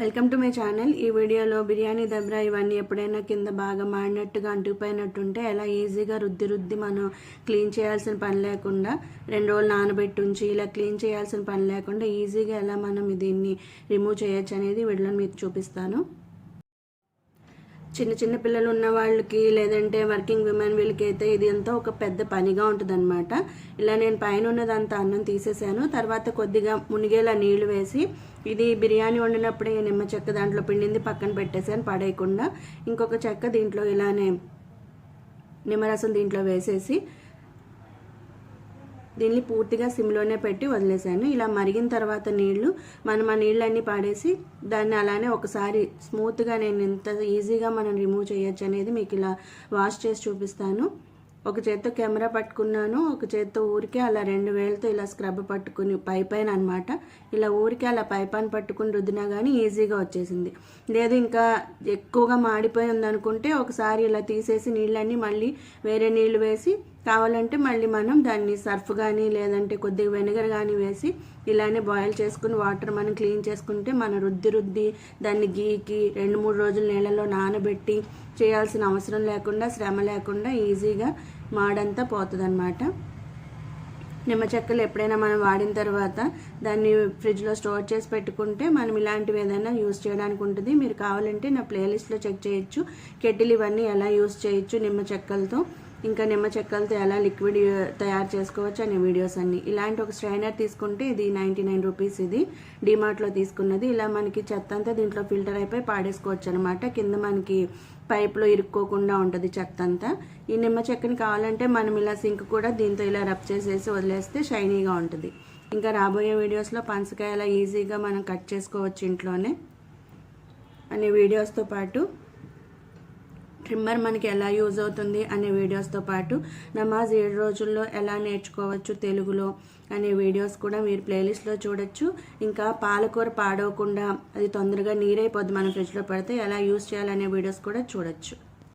Welcome to my channel. ఈ వీడియోలో బిర్యానీ దబ్రా ఇవన్నీ ఎప్పుడైనా కింద బాగా మాడినట్టుగా అంటుకుపోయినట్టుంటే ఎలా ఈజీగా రుద్ది రుద్ది మనం క్లీన్ చేయాల్సిన పని లేకుండా రెండు రోజులు నానబెట్టి ఉంచి ఇలా క్లీన్ చేయాల్సిన పని లేకుండా ఈజీగా ఎలా మనం దీన్ని రిమూవ్ చేయొచ్చు అనేది వీడియోలో మీకు చూపిస్తాను. చిన్న చిన్న పిల్లలు ఉన్న వాళ్ళకి లేదంటే వర్కింగ్ విమెన్ వీళ్ళకి అయితే ఇది ఎంతో ఒక పెద్ద పనిగా ఉంటుందన్నమాట. ఇలా నేను పైన ఉన్నదంతా అన్నం తీసేసాను. తర్వాత కొద్దిగా మునిగేలా నీళ్ళు వేసి ఇది బిర్యానీ వండినప్పుడే నిమ్మ చెక్క దాంట్లో పిండింది పక్కన పెట్టేసాను పడేయకుండా. ఇంకొక చెక్క దీంట్లో ఇలానే నిమ్మరసం దీంట్లో వేసేసి దీన్ని పూర్తిగా సిమ్లోనే పెట్టి వదిలేసాను ఇలా మరిగిన తర్వాత నీళ్ళు మనం ఆ నీళ్ళన్నీ పాడేసి దాన్ని అలానే ఒకసారి స్మూత్గా నేను ఇంత ఈజీగా మనం రిమూవ్ చేయొచ్చు అనేది మీకు ఇలా వాష్ చేసి చూపిస్తాను. ఒక చేత్తో కెమెరా పట్టుకున్నాను. ఒక చేత్తో ఊరికే అలా రెండు వేలతో ఇలా స్క్రబ్ పట్టుకుని పై పైన అనమాట ఇలా ఊరికే అలా పై పట్టుకుని రుద్దినా కానీ ఈజీగా వచ్చేసింది. లేదు ఇంకా ఎక్కువగా మాడిపోయి ఉందనుకుంటే ఒకసారి ఇలా తీసేసి నీళ్ళన్నీ మళ్ళీ వేరే నీళ్ళు వేసి కావాలంటే మళ్ళీ మనం దాన్ని సర్ఫ్ కానీ లేదంటే కొద్దిగా వెనిగర్ కానీ వేసి ఇలానే బాయిల్ చేసుకుని వాటర్ మనం క్లీన్ చేసుకుంటే మన రుద్ది రుద్ది దాన్ని గీకి రెండు మూడు రోజులు నీళ్ళలో నానబెట్టి చేయాల్సిన అవసరం లేకుండా శ్రమ లేకుండా ఈజీగా మాడంతా పోతుంది నిమ్మ చెక్కలు ఎప్పుడైనా మనం వాడిన తర్వాత దాన్ని ఫ్రిడ్జ్లో స్టోర్ చేసి పెట్టుకుంటే మనం ఇలాంటివి ఏదైనా యూస్ చేయడానికి ఉంటుంది. మీరు కావాలంటే నా ప్లేలిస్ట్లో చెక్ చేయొచ్చు. కెటిల్ ఇవన్నీ ఎలా యూస్ చేయొచ్చు నిమ్మ చెక్కలతో? ఇంకా నిమ్మ చెక్కలతో ఎలా లిక్విడ్ uh, తయారు చేసుకోవచ్చు అనే వీడియోస్ అన్ని. ఇలాంటి ఒక స్ట్రైనర్ తీసుకుంటే ఇది నైంటీ నైన్ రూపీస్ ఇది డిమార్ట్లో తీసుకున్నది. ఇలా మనకి చెత్త అంతా దీంట్లో ఫిల్టర్ అయిపోయి పాడేసుకోవచ్చు అనమాట కింద మనకి పైప్లో ఇరుక్కోకుండా ఉంటుంది చెత్త అంతా. ఈ నిమ్మ చెక్కని కావాలంటే మనం ఇలా సింక్ కూడా దీంతో ఇలా రబ్ చేసేసి వదిలేస్తే షైనీగా ఉంటుంది. ఇంకా రాబోయే వీడియోస్లో పంచకాయ ఎలా ఈజీగా మనం కట్ చేసుకోవచ్చు ఇంట్లోనే. అనే వీడియోస్తో పాటు ట్రిమ్మర్ మనకి ఎలా యూజ్ అవుతుంది అనే వీడియోస్తో పాటు నమాజ్ ఏడు రోజుల్లో ఎలా నేర్చుకోవచ్చు తెలుగులో అనే వీడియోస్ కూడా మీరు ప్లేలిస్ట్లో చూడొచ్చు. ఇంకా పాలకూర పాడవకుండా అది తొందరగా నీరైపోద్ది మనం ఫ్రిడ్జ్లో పడితే ఎలా యూజ్ చేయాలనే వీడియోస్ కూడా చూడొచ్చు.